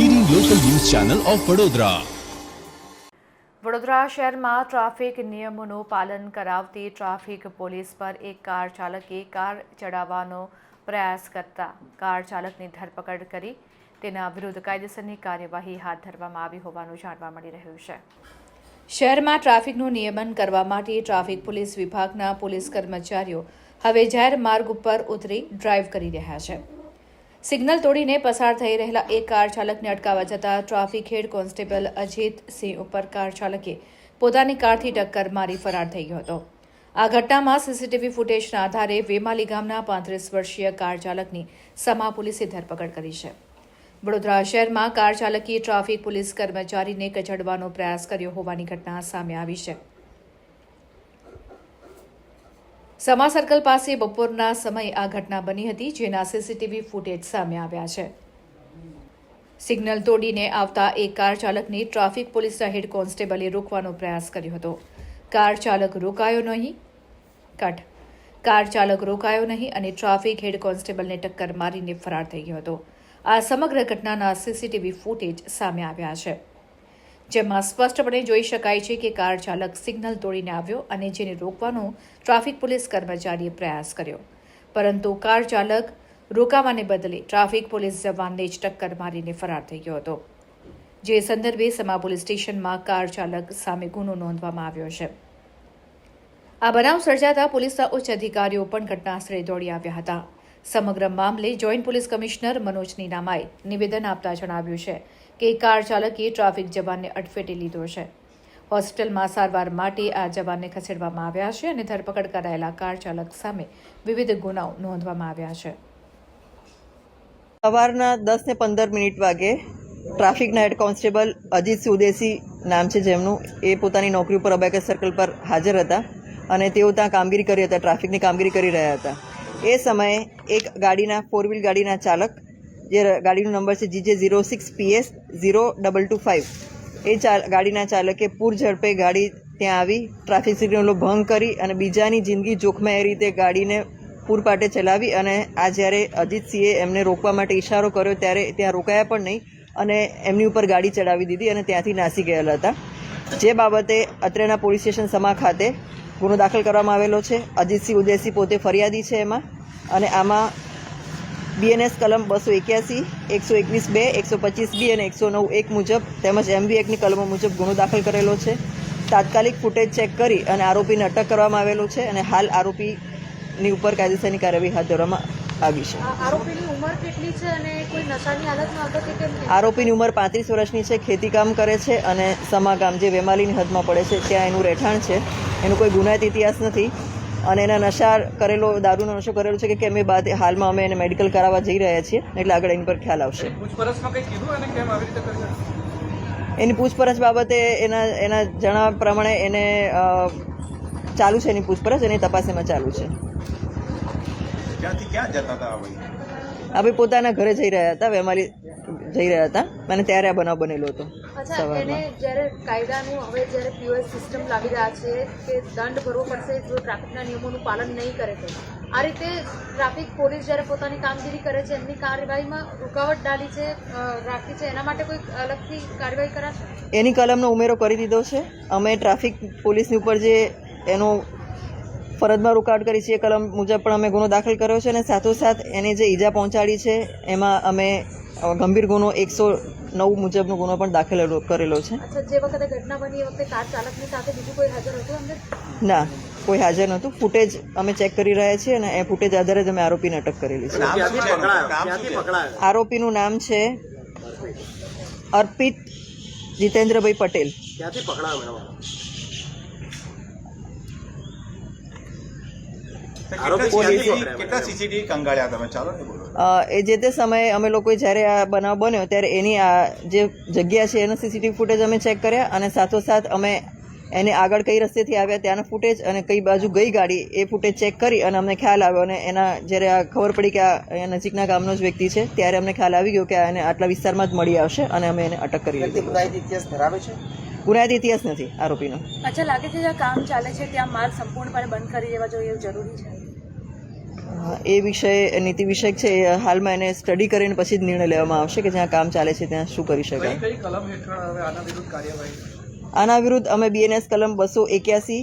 Channel of Vadodara Vadodara શહેરમાં traffic નિયમોનું પાલન કરાવતી ટ્રાફિક પોલીસ પર એક કાર ચાલકે કાર ચડાવવાનો પ્રયાસ કરતા કાર ચાલકની ધરપકડ કરી તેના વિરુદ્ધ કાયદેસરની કાર્યવાહી હાથ ધરવામાં આવી હોવાનું જાણવા મળી રહ્યું છે. શહેરમાં ટ્રાફિકનું નિયમન કરવા માટે ટ્રાફિક પોલીસ વિભાગના પોલીસ કર્મચારીઓ હવે જાહેર માર્ગ ઉપર ઉતરી ડ્રાઈવ કરી રહ્યા છે. સિગ્નલ તોડીને પસાર થઈ રહેલા એક કાર ચાલકને અટકાવવા જતાં traffic head constable Ajit Singh ઉપર કાર ચાલકે પોતાની કારથી ટક્કર મારી ફરાર થઈ ગયો હતો. આ ઘટનામાં સીસીટીવી ફૂટેજના આધારે વેમાલી ગામના પાંત્રીસ વર્ષીય કાર ચાલકની સમા પોલીસે ધરપકડ કરી છે. વડોદરા શહેરમાં કાર ચાલકે ટ્રાફિક પોલીસ કર્મચારીને કચડવાનો પ્રયાસ કર્યો હોવાની ઘટના સામે આવી છે. સમા સર્કલ પાસે બપોરના સમયે આ ઘટના બની હતી, જેના સીસીટીવી ફૂટેજ સામે આવ્યા છે. સિગ્નલ તોડીને આવતા એક કાર ચાલકને ટ્રાફિક પોલીસના હેડ કોન્સ્ટેબલે રોકવાનો પ્રયાસ કર્યો હતો. કાર ચાલક રોકાયો નહીં. કટ. કાર ચાલક રોકાયો નહીં અને ટ્રાફિક હેડ કોન્સ્ટેબલને ટક્કર મારીને ફરાર થઈ ગયો હતો. આ સમગ્ર ઘટનાના સીસીટીવી ફૂટેજ સામે આવ્યા છે. જેમાં સ્પષ્ટપણે જોઈ શકાય છે કે કાર ચાલક સિગ્નલ તોડીને આવ્યો અને જેને રોકવાનો ટ્રાફિક પોલીસ કર્મચારીએ પ્રયાસ કર્યો. પરંતુ કાર ચાલક રોકાવાને બદલે ટ્રાફિક પોલીસ જવાનને જ ટક્કર મારીને ફરાર થઈ ગયો હતો. જે સંદર્ભે સમા પોલીસ સ્ટેશનમાં કાર ચાલક સામે ગુનો નોંધવામાં આવ્યો છે. આ બનાવ સર્જાતા પોલીસના ઉચ્ચ અધિકારીઓ પણ ઘટનાસ્થળે દોડી આવ્યા હતા. સમગ્ર મામલે જોઈન્ટ પોલીસ કમિશનર મનોજ નીનામાએ નિવેદન આપતા જણાવ્યું છે કે કાર ચાલકે ટ્રાફિક જવાનને અડફેટે લીધો છે. હોસ્પિટલમાં સારવાર માટે આ જવાનને ખસેડવામાં આવ્યા છે અને ધરપકડ કરાયેલા કાર ચાલક સામે વિવિધ ગુનાઓ નોંધવામાં આવ્યા છે. સવારના દસ ને પંદર મિનિટ વાગે ટ્રાફિકના હેડ કોન્સ્ટેબલ અજીત સુદેશી નામ છે જેમનું, એ પોતાની નોકરી ઉપર અબેકસ સર્કલ પર હાજર હતા અને તેઓ ત્યાં કામગીરી કરી હતા, ટ્રાફિકની કામગીરી કરી રહ્યા હતા. એ સમયે એક ગાડીના ફોર વ્હીલ ગાડીના ચાલક જે ગાડીનો નંબર છે GJ zero six PS zero double two five એ ચાલ, ગાડીના ચાલકે પૂર ઝડપે ગાડી ત્યાં આવી, ટ્રાફિક સિગ્નલો ભંગ કરી અને બીજાની જિંદગી જોખમાં એ રીતે ગાડીને પૂરપાટે ચલાવી અને આ જ્યારે અજીતસિંહે એમને રોકવા માટે ઇશારો કર્યો ત્યારે ત્યાં રોકાયા પણ નહીં અને એમની ઉપર ગાડી ચડાવી દીધી અને ત્યાંથી નાસી ગયેલા હતા. જે બાબતે અત્રેના પોલીસ સ્ટેશન સમા ખાતે ગુનો દાખલ કરવામાં આવેલો છે. અજીતસિંહ ઉદયસિંહ પોતે ફરિયાદી છે એમાં અને આમાં બીએનએસ કલમ બસો એક્યાસી એકસો એકવીસ બે એકસો પચીસ બી અને એકસો નવ એક મુજબ તેમજ એમબી એકની કલમો મુજબ ગુનો દાખલ કરેલો છે. તાત્કાલિક ફૂટેજ ચેક કરી અને આરોપીને અટક કરવામાં આવેલો છે અને હાલ આરોપીની ઉપર કાયદેસરની કાર્યવાહી હાથ ધરવામાં આવી છે. આરોપીની ઉંમર પાંત્રીસ વર્ષની છે ખેતીકામ કરે છે અને સમાગામ જે વેમાલીની હદમાં પડે છે ત્યાં એનું રહેઠાણ છે. એનું કોઈ ગુનાહિત ઇતિહાસ નથી. અને એના નશા કરેલો દારૂનો નશો કરેલો છે કે કેમ એ બાદ હાલમાં અમે એને મેડિકલ કરાવવા જઈ રહ્યા છીએ એટલે આગળ એની પર ખ્યાલ આવશે. એની પૂછપરછ બાબતે એના એના જણાવ્યા પ્રમાણે એને ચાલુ છે એની પૂછપરછ એની તપાસ એમાં ચાલુ છે. ક્યાંથી ક્યાં જતા હતા ભાઈ પોતાના ઘરે જઈ રહ્યા હતા વેમાલી જઈ રહ્યા હતા અને ત્યારે આ બનાવ બનેલો હતો સવારમાં. જ્યારે કાયદાનું હવે જ્યારે પીઓએસ સિસ્ટમ લાવી રહ્યા છે કે દંડ ભરવો પડશે જો ટ્રાફિકના નિયમોનું પાલન નહીં કરે તો. આ રીતે ટ્રાફિક પોલીસ જ્યારે પોતાની કામગીરી કરે છે એમની કાર્યવાહીમાં રૂકાવટ ડાલી છે રાખી છે એના માટે કોઈ અલગથી કાર્યવાહી કરાશે? એની કલમનો ઉમેરો કરી દીધો છે. અમે ટ્રાફિક પોલીસની ઉપર જે એનો ફરજમાં રૂકાવટ કરી છે એ કલમ મુજબ પણ અમે ગુનો દાખલ કર્યો છે અને સાથોસાથ એને જે ઈજા પહોંચાડી છે એમાં અમે ગંભીર ગુનો એકસો નવ મુજબનો ગુનો પણ દાખલ કરેલો છે. જે વખતે ઘટના બની વખતે કાર ચાલકની સાથે બીજું કોઈ હાજર હતું ના કોઈ હાજર નહોતું. ફૂટેજ અમે ચેક કરી રહ્યા છીએ અને એ ફૂટેજ આધારે જ અમે આરોપીને અટક કરેલી છે. આરોપીનું નામ છે અર્પિત જીતેન્દ્રભાઈ પટેલ. એ જે તે સમયે અમે લોકોએ જ્યારે આ બનાવ બન્યો ત્યારે એની આ જે જગ્યા છે એનો સીસીટીવી ફૂટેજ અમે ચેક કર્યા અને સાથોસાથ અમે એને આગળ કઈ રસ્તેથી આવ્યા ત્યાંના ફૂટેજ અને કઈ બાજુ ગઈ ગાડી એ ફૂટેજ ચેક કરી અને અમને ખ્યાલ આવ્યો અને એના જ્યારે આ ખબર પડી કે આ અહીંયા નજીકના ગામનો જ વ્યક્તિ છે ત્યારે અમને ખ્યાલ આવી ગયો કે આ એને આટલા વિસ્તારમાં જ મળી આવશે અને અમે એને અટક કરી લીધી ગુનાહિત ઇતિહાસ નથી આરોપીનો. અચ્છા લાગે છે કામ ચાલે છે ત્યાં માલ સંપૂર્ણપણે બંધ કરી દેવા જોઈએ જરૂરી છે? એ વિષય નીતિ વિષયક છે હાલમાં એને સ્ટડી કરીને પછી જ નિર્ણય લેવામાં આવશે કે જ્યાં કામ ચાલે છે ત્યાં શું કરી શકાય. આના વિરુદ્ધ અમે બીએનએસ કલમ બસો એક્યાસી